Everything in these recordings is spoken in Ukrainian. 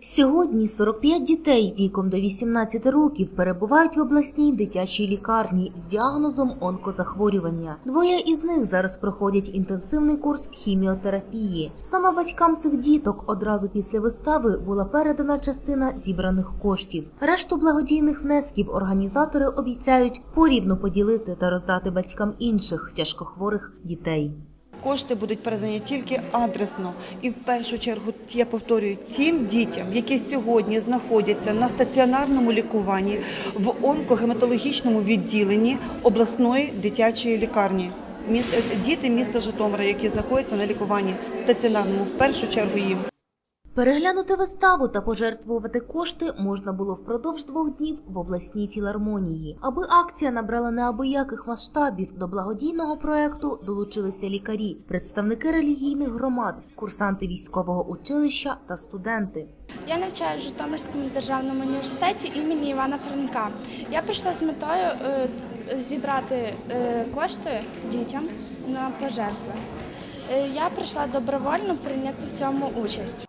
Сьогодні 45 дітей віком до 18 років перебувають в обласній дитячій лікарні з діагнозом онкозахворювання. Двоє із них зараз проходять інтенсивний курс хіміотерапії. Саме батькам цих діток одразу після вистави була передана частина зібраних коштів. Решту благодійних внесків організатори обіцяють порівну поділити та роздати батькам інших тяжкохворих дітей. Кошти будуть передані тільки адресно і в першу чергу я повторюю тим дітям, які сьогодні знаходяться на стаціонарному лікуванні в онкогематологічному відділенні обласної дитячої лікарні. Е, Діти міста Житомира, які знаходяться на лікуванні стаціонарному, в першу чергу їм. Переглянути виставу та пожертвувати кошти можна було впродовж двох днів в обласній філармонії. Аби акція набрала неабияких масштабів, до благодійного проекту долучилися лікарі, представники релігійних громад, курсанти військового училища та студенти. Я навчаюся в Житомирському державному університеті імені Івана Франка. Я прийшла з метою е, зібрати е, кошти дітям на пожертви. Е, Я прийшла добровольно прийняти в цьому участь.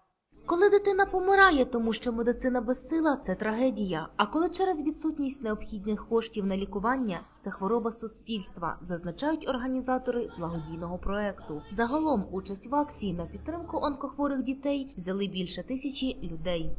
Коли дитина помирає, тому що медицина безсила це трагедія. А коли через відсутність необхідних коштів на лікування це хвороба суспільства, зазначають організатори благодійного проекту. Загалом участь в акції на підтримку онкохворих дітей взяли більше тисячі людей.